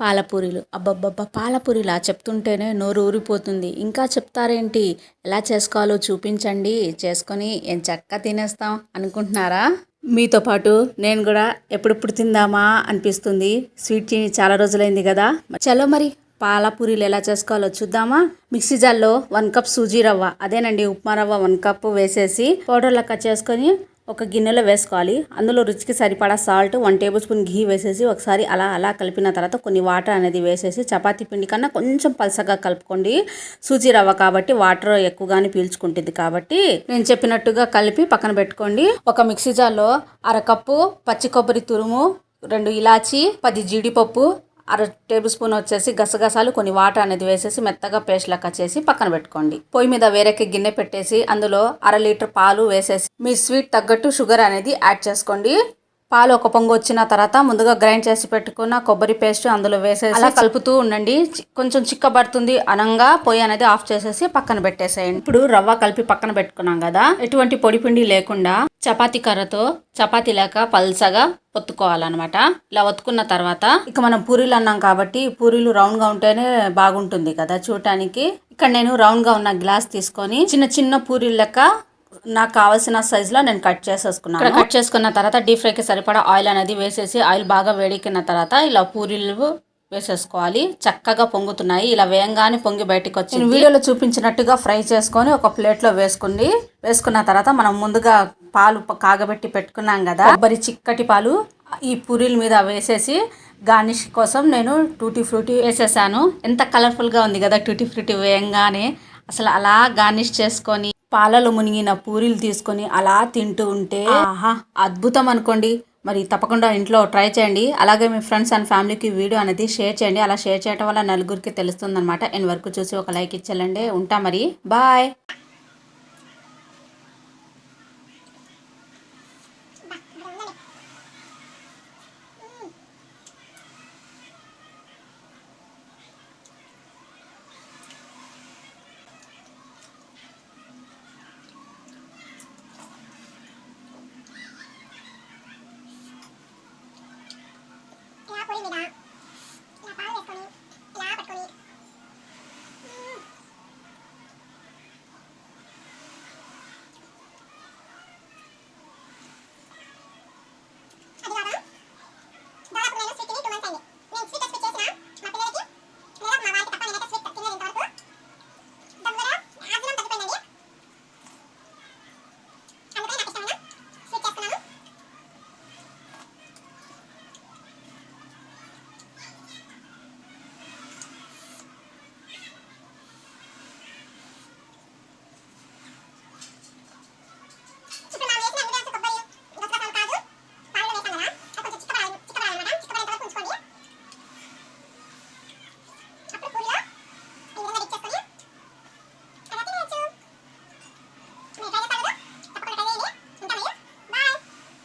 పాలపూరీలు. అబ్బబ్బబ్బా పాలపూరీలా? చెప్తుంటేనే నోరు ఊరిపోతుంది ఇంకా చెప్తారేంటి? ఎలా చేసుకోవాలో చూపించండి. చేసుకొని ఏం చక్క తినేస్తాం అనుకుంటున్నారా? మీతో పాటు నేను కూడా ఎప్పుడెప్పుడు తిందామా అనిపిస్తుంది. స్వీట్ తిని చాలా రోజులైంది కదా. చలో మరి పాలపూరీలు ఎలా చేసుకోవాలో చూద్దామా? మిక్సీ జార్లో వన్ కప్ సూజీ రవ్వ అదేనండి ఉప్మా రవ్వ వన్ కప్ వేసేసి పౌడర్ లెక్క చేసుకొని ఒక గిన్నెలో వేసుకోవాలి. అందులో రుచికి సరిపడా salt one tablespoon ghee వేసేసి ఒకసారి అలా అలా కలిపిన తర్వాత కొన్ని వాటర్ అనేది వేసేసి చపాతీ పిండి కన్నా కొంచెం పలసగా కలుపుకోండి. సూజీ రవ్వ కాబట్టి వాటర్ ఎక్కువగానే పీల్చుకుంటుంది కాబట్టి నేను చెప్పినట్టుగా కలిపి పక్కన పెట్టుకోండి. ఒక మిక్సీ జార్లో అరకప్పు పచ్చి కొబ్బరి తురుము రెండు ఇలాచి పది జీడిపప్పు అర టేబుల్ స్పూన్ వచ్చేసి గసగసాలు కొన్ని వాటర్ అనేది వేసేసి మెత్తగా పేస్ట్ లెక్క చేసి పక్కన పెట్టుకోండి. పొయ్యి మీద వేరేకి గిన్నె పెట్టేసి అందులో అర లీటర్ పాలు వేసేసి మీ స్వీట్ తగ్గట్టు షుగర్ అనేది యాడ్ చేసుకోండి. పాలు ఒక పొంగు వచ్చిన తర్వాత ముందుగా గ్రైండ్ చేసి పెట్టుకున్న కొబ్బరి పేస్ట్ అందులో వేసేసి అలా కలుపుతూ ఉండండి. కొంచెం చిక్కబడుతుంది అనంగా పొయ్యి అనేది ఆఫ్ చేసేసి పక్కన పెట్టేసేయండి. ఇప్పుడు రవ్వ కలిపి పక్కన పెట్టుకున్నాం కదా. ఎటువంటి పొడి పిండి లేకుండా చపాతీ కర్రతో చపాతీ లేక పల్సగా ఒత్తుకోవాలన్నమాట. ఇలా ఒత్తుకున్న తర్వాత ఇక మనం పూరీలు అన్నాం కాబట్టి పూరీలు రౌండ్గా ఉంటేనే బాగుంటుంది కదా చూడటానికి. ఇక్కడ నేను రౌండ్గా ఉన్న గ్లాస్ తీసుకొని చిన్న చిన్న పూరీలు లెక్క నాకు కావాల్సిన సైజ్లో నేను కట్ చేసేసుకున్నాను. కట్ చేసుకున్న తర్వాత డీప్ ఫ్రైకి సరిపడా ఆయిల్ అనేది వేసేసి ఆయిల్ బాగా వేడెక్కిన తర్వాత ఇలా పూరీలు వేసేసుకోవాలి. చక్కగా పొంగుతున్నాయి. ఇలా వేయంగానే పొంగి బయటకు వచ్చి వీడియోలో చూపించినట్టుగా ఫ్రై చేసుకొని ఒక ప్లేట్లో వేసుకోండి వేసుకున్న తర్వాత మనం ముందుగా పాలు కాగబెట్టి పెట్టుకున్నాం కదా. కొబ్బరి చిక్కటి పాలు ఈ పూరీల మీద వేసేసి గార్నిష్ కోసం నేను టూటీ ఫ్రూటీ వేసేసాను. ఎంత కలర్ఫుల్గా ఉంది కదా టూటీ ఫ్రూటీ వేయంగానే. అసలు అలా గార్నిష్ చేసుకొని పాలలో మునిగిన పూరీలు తీసుకొని అలా తింటూ ఉంటే ఆహా అద్భుతం అనుకోండి. మరి తప్పకుండా ఇంట్లో ట్రై చేయండి. అలాగే మీ ఫ్రెండ్స్ అండ్ ఫ్యామిలీకి వీడియో అనేది షేర్ చేయండి. అలా షేర్ చేయడం వల్ల నలుగురికి తెలుస్తుంది అనమాట వరకు చూసి ఒక లైక్ ఇచ్చేయండి ఉంటా మరి. బాయ్.